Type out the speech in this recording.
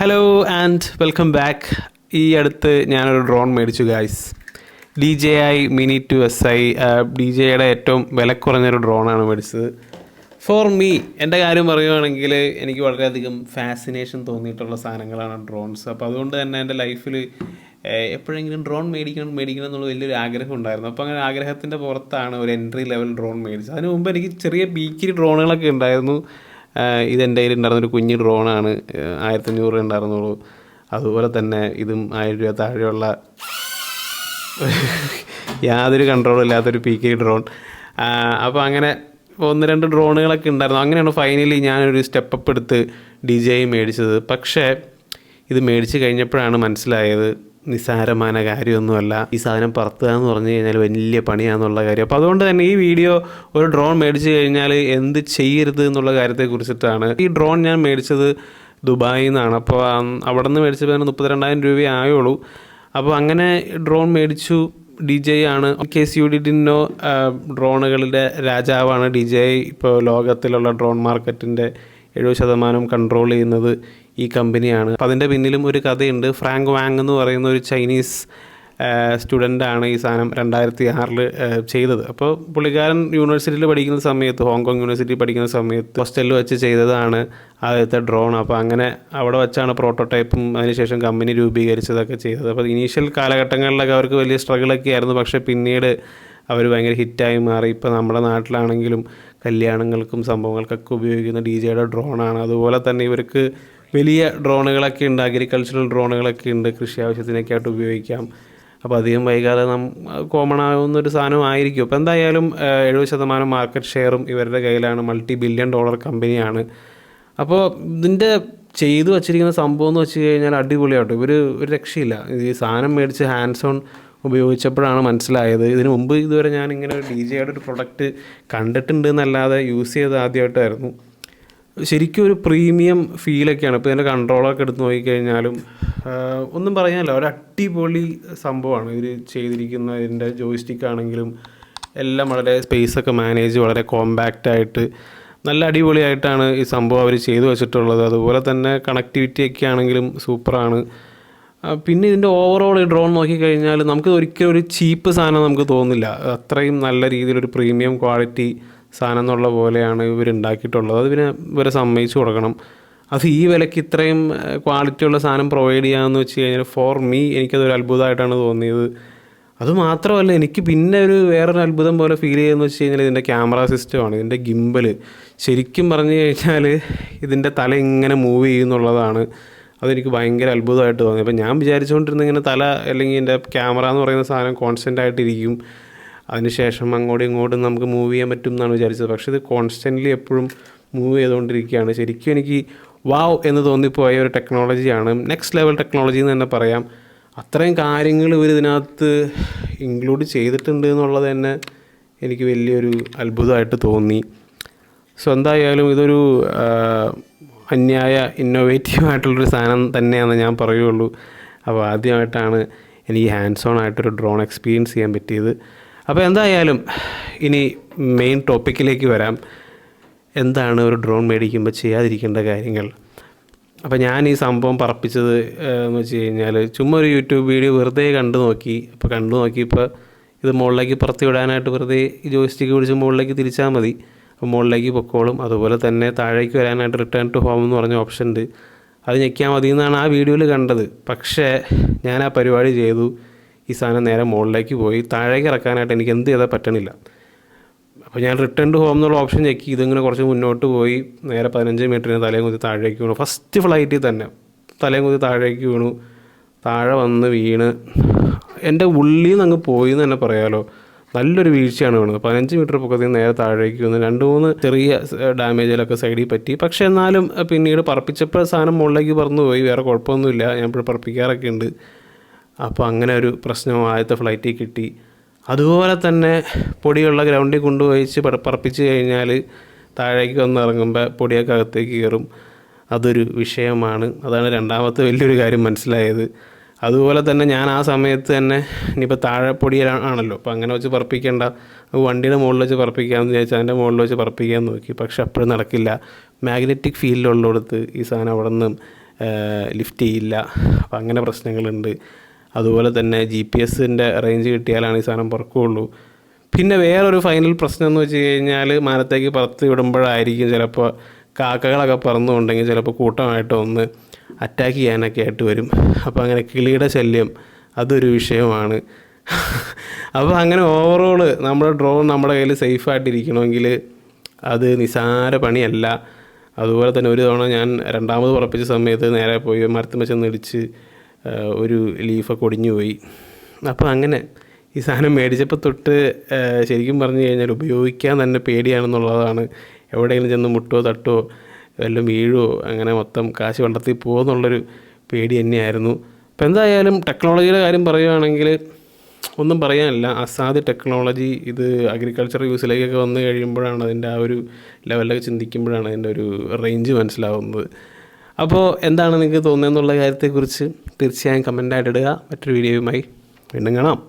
Hello and welcome back ഈ അടുത്ത് ഞാനൊരു ഡ്രോൺ മേടിച്ചു guys D J I mini two S I D J ഐയുടെ ഏറ്റവും വില കുറഞ്ഞൊരു ഡ്രോണാണ് മേടിച്ചത്. ഫോർ മീ എന്റെ കാര്യം പറയുകയാണെങ്കിൽ എനിക്ക് വളരെയധികം ഫാസിനേഷൻ തോന്നിയിട്ടുള്ള സാധനങ്ങളാണ് ഡ്രോൺസ് അപ്പോൾ അതുകൊണ്ട് തന്നെ എന്റെ ലൈഫിൽ എപ്പോഴെങ്കിലും ഡ്രോൺ മേടിക്കണം മേടിക്കണം എന്നുള്ള വലിയൊരു ആഗ്രഹം ഉണ്ടായിരുന്നു. അപ്പോൾ അങ്ങനെ ആഗ്രഹത്തിന്റെ പുറത്താണ് ഒരു എൻട്രി ലെവൽ ഡ്രോൺ മേടിച്ചത്. അതിന് മുമ്പ് എനിക്ക് ചെറിയ ബീക്കിരി ഡ്രോണുകളൊക്കെ ഉണ്ടായിരുന്നു. ഇതെന്റെ കയ്യിൽ ഉണ്ടായിരുന്ന ഒരു കുഞ്ഞു ഡ്രോണാണ്. ആയിരത്തഞ്ഞൂറ് രൂപ ഉണ്ടായിരുന്നുള്ളൂ അതുപോലെ തന്നെ ഇതും ആയിരം രൂപ താഴെയുള്ള യാതൊരു കൺട്രോളും ഇല്ലാത്തൊരു പി കെ ഡ്രോൺ അപ്പോൾ അങ്ങനെ ഒന്ന് രണ്ട് ഡ്രോണുകളൊക്കെ ഉണ്ടായിരുന്നു അങ്ങനെയാണ് ഫൈനലി ഞാനൊരു സ്റ്റെപ്പ് അപ്പ് എടുത്ത് ഡി ജെ മേടിച്ചത്. പക്ഷേ ഇത് മേടിച്ച് കഴിഞ്ഞപ്പോഴാണ് മനസ്സിലായത് നിസ്സാരമായ കാര്യമൊന്നുമല്ല. ഈ സാധനം പറത്തുക എന്ന് പറഞ്ഞു കഴിഞ്ഞാൽ വലിയ പണിയാണെന്നുള്ള കാര്യം. അപ്പോൾ അതുകൊണ്ട് തന്നെ ഈ വീഡിയോ ഒരു ഡ്രോൺ മേടിച്ച് കഴിഞ്ഞാൽ എന്ത് ചെയ്യരുത് എന്നുള്ള കാര്യത്തെക്കുറിച്ചിട്ടാണ് ഈ ഡ്രോൺ ഞാൻ മേടിച്ചത് ദുബായിൽ നിന്നാണ്. അപ്പോൾ അവിടെ നിന്ന് മേടിച്ചപ്പോൾ തന്നെ മുപ്പത്തിരണ്ടായിരം രൂപയേ ആയുള്ളൂ. അപ്പോൾ അങ്ങനെ ഡ്രോൺ മേടിച്ചു. ഡി ജെ ആണ്. കെ സി യു ഡി ഡിന്നോ ഡ്രോണുകളുടെ രാജാവാണ് ഡി ജെ ഇപ്പോൾ ലോകത്തിലുള്ള ഡ്രോൺ മാർക്കറ്റിന്റെ എഴുപത് ശതമാനം കൺട്രോൾ ചെയ്യുന്നത് ഈ കമ്പനിയാണ് അപ്പോൾ അതിന്റെ പിന്നിലും ഒരു കഥയുണ്ട്. ഫ്രാങ്ക് വാങ് എന്ന് പറയുന്ന ഒരു ചൈനീസ് സ്റ്റുഡന്റാണ് ഈ സാധനം രണ്ടായിരത്തി ആറിൽ ചെയ്തത്. അപ്പോൾ പുള്ളിക്കാരൻ യൂണിവേഴ്സിറ്റിയിൽ പഠിക്കുന്ന സമയത്ത് ഹോങ്കോങ് യൂണിവേഴ്സിറ്റി പഠിക്കുന്ന സമയത്ത് ഹോസ്റ്റലിൽ വെച്ച് ചെയ്തതാണ് ആദ്യത്തെ ഡ്രോൺ അപ്പോൾ അങ്ങനെ അവിടെ വെച്ചാണ് പ്രോട്ടോടൈപ്പും അതിനുശേഷം കമ്പനി രൂപീകരിച്ചതൊക്കെ ചെയ്തത്. അപ്പോൾ ഇനീഷ്യൽ കാലഘട്ടങ്ങളിലൊക്കെ അവർക്ക് വലിയ സ്ട്രഗിളൊക്കെ ആയിരുന്നു പക്ഷേ പിന്നീട് അവർ ഭയങ്കര ഹിറ്റായി മാറി. ഇപ്പോൾ നമ്മുടെ നാട്ടിലാണെങ്കിലും കല്യാണങ്ങൾക്കും സംഭവങ്ങൾക്കൊക്കെ ഉപയോഗിക്കുന്ന ഡി ജെയുടെ ഡ്രോണാണ്. അതുപോലെ തന്നെ ഇവർക്ക് വലിയ ഡ്രോണുകളൊക്കെ ഉണ്ട്. അഗ്രികൾച്ചറൽ ഡ്രോണുകളൊക്കെ ഉണ്ട്. കൃഷി ആവശ്യത്തിനൊക്കെ ആയിട്ട് ഉപയോഗിക്കാം. അപ്പോൾ അധികം വൈകാതെ നം കോമൺ ആവുന്ന ഒരു സാധനം ആയിരിക്കും. അപ്പോൾ എന്തായാലും എഴുപത് ശതമാനം മാർക്കറ്റ് ഷെയറും ഇവരുടെ കയ്യിലാണ്. മൾട്ടി ബില്യൺ ഡോളർ കമ്പനിയാണ് അപ്പോൾ ഇതിന്റെ ചെയ്തു വച്ചിരിക്കുന്ന സംഭവം എന്ന് വെച്ച് കഴിഞ്ഞാൽ അടിപൊളിയാട്ടോ. ഇവർ ഒരു രക്ഷയില്ല. ഈ സാധനം മേടിച്ച് ഹാൻഡ്സ് ഓൺ ഉപയോഗിച്ചപ്പോഴാണ് മനസ്സിലായത്. ഇതിന് മുമ്പ് ഇതുവരെ ഞാൻ ഇങ്ങനെ ഒരു ഡി ജെയുടെ ഒരു പ്രൊഡക്റ്റ് കണ്ടിട്ടുണ്ട് എന്നല്ലാതെ യൂസ് ചെയ്ത് ആദ്യമായിട്ടായിരുന്നു. ശരിക്കും ഒരു പ്രീമിയം ഫീലൊക്കെയാണ് ഇപ്പോൾ ഇതിന്റെ കൺട്രോളൊക്കെ എടുത്ത് നോക്കിക്കഴിഞ്ഞാലും ഒന്നും പറയാനല്ല. ഒരു അടിപൊളി സംഭവമാണ് ഇവർ ചെയ്തിരിക്കുന്ന ഇതിന്റെ ജോയിസ്റ്റിക് ആണെങ്കിലും എല്ലാം വളരെ സ്പേസൊക്കെ മാനേജ് വളരെ കോമ്പാക്റ്റായിട്ട് നല്ല അടിപൊളിയായിട്ടാണ് ഈ സംഭവം അവർ ചെയ്തു വെച്ചിട്ടുള്ളത്. അതുപോലെ തന്നെ കണക്ടിവിറ്റി ഒക്കെ ആണെങ്കിലും സൂപ്പറാണ് പിന്നെ ഇതിന്റെ ഓവറോൾ ഈ ഡ്രോൺ നോക്കിക്കഴിഞ്ഞാൽ നമുക്ക് ഒരിക്കലും ഒരു ചീപ്പ് സാധനം നമുക്ക് തോന്നില്ല അത്രയും നല്ല രീതിയിലൊരു പ്രീമിയം ക്വാളിറ്റി സാധനം എന്നുള്ള പോലെയാണ് ഇവർ ഉണ്ടാക്കിയിട്ടുള്ളത്. അത് പിന്നെ ഇവരെ സമ്മതിച്ചു കൊടുക്കണം. അത് ഈ വിലയ്ക്ക് ഇത്രയും ക്വാളിറ്റിയുള്ള സാധനം പ്രൊവൈഡ് ചെയ്യാമെന്ന് വെച്ച് കഴിഞ്ഞാൽ ഫോർ മീ എനിക്കതൊരു അത്ഭുതമായിട്ടാണ് തോന്നിയത്. അത് മാത്രമല്ല എനിക്ക് പിന്നെ ഒരു വേറൊരു അത്ഭുതം പോലെ ഫീൽ ചെയ്യുന്നത് വെച്ച് കഴിഞ്ഞാൽ ഇതിന്റെ ക്യാമറ സിസ്റ്റമാണ് ഇതിന്റെ ഗിംബൽ ശരിക്കും പറഞ്ഞു കഴിഞ്ഞാൽ ഇതിന്റെ തല ഇങ്ങനെ മൂവ് ചെയ്യുന്നുള്ളതാണ്. അതെനിക്ക് ഭയങ്കര അത്ഭുതമായിട്ട് തോന്നി. അപ്പോൾ ഞാൻ വിചാരിച്ചുകൊണ്ടിരുന്ന ഇങ്ങനെ തല അല്ലെങ്കിൽ എന്റെ ക്യാമറ എന്ന് പറയുന്ന സാധനം കോൺസ്റ്റന്റ് ആയിട്ടിരിക്കും. അതിനുശേഷം അങ്ങോട്ടും ഇങ്ങോട്ടും നമുക്ക് മൂവ് ചെയ്യാൻ പറ്റും എന്നാണ് വിചാരിച്ചത്. പക്ഷേ ഇത് കോൺസ്റ്റന്റ്ലി എപ്പോഴും മൂവ് ചെയ്തുകൊണ്ടിരിക്കുകയാണ്. ശരിക്കും എനിക്ക് വാവ് എന്ന് തോന്നിപ്പോയ ഒരു ടെക്നോളജിയാണ് നെക്സ്റ്റ് ലെവൽ ടെക്നോളജി എന്ന് തന്നെ പറയാം. അത്രയും കാര്യങ്ങൾ ഇവർ ഇതിനകത്ത് ഇൻക്ലൂഡ് ചെയ്തിട്ടുണ്ട് എന്നുള്ളത് തന്നെ എനിക്ക് വലിയൊരു അത്ഭുതമായിട്ട് തോന്നി. സോ എന്തായാലും ഇതൊരു അന്യായ ഇന്നോവേറ്റീവ് ആയിട്ടുള്ളൊരു സാധനം തന്നെയാണെന്ന് ഞാൻ പറയുള്ളൂ. അപ്പോൾ ആദ്യമായിട്ടാണ് എനിക്ക് ഹാൻഡ്സ് ഓൺ ആയിട്ടൊരു ഡ്രോൺ എക്സ്പീരിയൻസ് ചെയ്യാൻ പറ്റിയത്. അപ്പോൾ എന്തായാലും ഇനി മെയിൻ ടോപ്പിക്കിലേക്ക് വരാം. എന്താണ് ഒരു ഡ്രോൺ മേടിക്കുമ്പോൾ ചെയ്യാതിരിക്കേണ്ട കാര്യങ്ങൾ? അപ്പോൾ ഞാൻ ഈ സംഭവം പറപ്പിച്ചത് എന്ന് വെച്ച് കഴിഞ്ഞാൽ ചുമ്മാ ഒരു യൂട്യൂബ് വീഡിയോ വെറുതെ കണ്ടു നോക്കി. അപ്പോൾ കണ്ടു നോക്കിയപ്പോൾ ഇത് മുകളിലേക്ക് പറത്തി വിടാനായിട്ട് വെറുതെ ഈ ജോയിസ്റ്റിക്ക് പിടിച്ച് മുകളിലേക്ക് തിരിച്ചാൽ മതി. അപ്പോൾ മുകളിലേക്ക് പൊക്കോളും. അതുപോലെ തന്നെ താഴേക്ക് വരാനായിട്ട് റിട്ടേൺ ടു ഹോം എന്ന് പറഞ്ഞ ഓപ്ഷൻ ഉണ്ട്. അത് ഞെക്കിയാൽ മതി എന്നാണ് ആ വീഡിയോയിൽ കണ്ടത്. പക്ഷേ ഞാൻ ആ പരിപാടി ചെയ്തു. ഈ സാധനം നേരെ മുകളിലേക്ക് പോയി. താഴേക്ക് ഇറക്കാനായിട്ട് എനിക്ക് എന്ത് ചെയ്താൽ പറ്റണില്ല. അപ്പോൾ ഞാൻ റിട്ടേൺ ടു ഹോം എന്നുള്ള ഓപ്ഷൻ ചെക്ക് ചെയ്ത് ഇങ്ങനെ കുറച്ച് മുന്നോട്ട് പോയി. നേരെ പതിനഞ്ച് മീറ്ററിന് തലയും കുത്തി താഴേക്ക് വീണു. ഫസ്റ്റ് ഫ്ലൈറ്റിൽ തന്നെ. തലയും കുത്തി താഴേക്ക് വീണു. താഴെ വന്ന് വീണ്. എന്റെ ഉള്ളിൽ നിന്ന് അങ്ങ് പോയി എന്ന് തന്നെ പറയാമല്ലോ നല്ലൊരു വീഴ്ചയാണ് വീണത് പതിനഞ്ച് മീറ്റർ പൊക്കത്തിൽ നിന്ന് നേരെ താഴേക്ക് വന്ന് രണ്ട് മൂന്ന് ചെറിയ ഡാമേജിലൊക്കെ സൈഡിൽ പറ്റി. പക്ഷേ എന്നാലും പിന്നീട് പറപ്പിച്ചപ്പോൾ സാധനം മുകളിലേക്ക് പറന്നു പോയി വേറെ കുഴപ്പമൊന്നുമില്ല. ഞാൻ ഇപ്പോൾ പറപ്പിക്കാറൊക്കെ ഉണ്ട്. അപ്പോൾ അങ്ങനെ ഒരു പ്രശ്നം ആദ്യത്തെ ഫ്ലൈറ്റിൽ കിട്ടി. അതുപോലെ തന്നെ പൊടിയുള്ള ഗ്രൗണ്ടിൽ കൊണ്ടുപോയിച്ച് പറ- പറപ്പിച്ച് കഴിഞ്ഞാൽ താഴേക്ക് വന്ന് ഇറങ്ങുമ്പോൾ പൊടിയൊക്കെ അകത്തേക്ക് കയറും. അതൊരു വിഷയമാണ്. അതാണ് രണ്ടാമത്തെ വലിയൊരു കാര്യം മനസ്സിലായത്. അതുപോലെ തന്നെ ഞാൻ ആ സമയത്ത് തന്നെ ഇനിയിപ്പോൾ താഴെ പൊടിയാണല്ലോ അപ്പോൾ അങ്ങനെ വെച്ച് പറപ്പിക്കേണ്ട. വണ്ടിയുടെ മുകളിൽ വെച്ച് പറപ്പിക്കാമെന്ന് വിചാരിച്ചാൽ അതിന്റെ മുകളിൽ വെച്ച് പറപ്പിക്കാൻ നോക്കി. പക്ഷെ അപ്പോഴും നടക്കില്ല. മാഗ്നറ്റിക് ഫീൽഡുള്ളിടത്ത് ഈ സാധനം അവിടെ നിന്നും ലിഫ്റ്റ് ചെയ്യില്ല. അപ്പം അങ്ങനെ പ്രശ്നങ്ങളുണ്ട്. അതുപോലെ തന്നെ ജി പി എസിന്റെ റേഞ്ച് കിട്ടിയാലാണ് ഈ സാധനം പുറക്കുകയുള്ളൂ പിന്നെ വേറൊരു ഫൈനൽ പ്രശ്നം എന്ന് വെച്ച് കഴിഞ്ഞാൽ മരത്തേക്ക് പുറത്ത് വിടുമ്പോഴായിരിക്കും ചിലപ്പോൾ കാക്കകളൊക്കെ പറന്നുകൊണ്ടെങ്കിൽ ചിലപ്പോൾ കൂട്ടമായിട്ട് ഒന്ന് അറ്റാക്ക് ചെയ്യാനൊക്കെ ആയിട്ട് വരും. അപ്പോൾ അങ്ങനെ കിളിയുടെ ശല്യം അതൊരു വിഷയമാണ്. അപ്പോൾ അങ്ങനെ ഓവറോൾ നമ്മുടെ ഡ്രോൺ നമ്മുടെ കയ്യിൽ സേഫായിട്ടിരിക്കണമെങ്കിൽ അത് നിസാര പണിയല്ല. അതുപോലെ തന്നെ ഒരു തവണ ഞാൻ രണ്ടാമത് ഉറപ്പിച്ച സമയത്ത് നേരെ പോയി മരത്തുമ്മ ചെന്ന് ഇടിച്ച് ഒരു ലീഫൊക്കെ ഒടിഞ്ഞു പോയി. അപ്പോൾ അങ്ങനെ ഈ സാധനം മേടിച്ചപ്പോൾ തൊട്ട് ശരിക്കും പറഞ്ഞു കഴിഞ്ഞാൽ ഉപയോഗിക്കാൻ തന്നെ പേടിയാണെന്നുള്ളതാണ്. എവിടെയെങ്കിലും ചെന്ന് മുട്ടോ തട്ടോ വല്ലതും വീഴുമോ അങ്ങനെ മൊത്തം കാശ് വെള്ളത്തിൽ പോകുമെന്നുള്ളൊരു പേടി തന്നെയായിരുന്നു. അപ്പോൾ എന്തായാലും ടെക്നോളജിയുടെ കാര്യം പറയുകയാണെങ്കിൽ ഒന്നും പറയാനില്ല. അസാധ്യ ടെക്നോളജി ഇത് അഗ്രികൾച്ചർ യൂസിലേക്കൊക്കെ വന്ന് കഴിയുമ്പോഴാണ് അതിന്റെ ആ ഒരു ലെവലിലൊക്കെ ചിന്തിക്കുമ്പോഴാണ് അതിന്റെ ഒരു റേഞ്ച് മനസ്സിലാവുന്നത്. അപ്പോൾ എന്താണ് നിങ്ങൾക്ക് തോന്നുന്നതെന്നുള്ള കാര്യത്തെക്കുറിച്ച് തീർച്ചയായും കമന്റായിട്ട് ഇടുക. മറ്റൊരു വീഡിയോയുമായി വീണ്ടും കാണാം.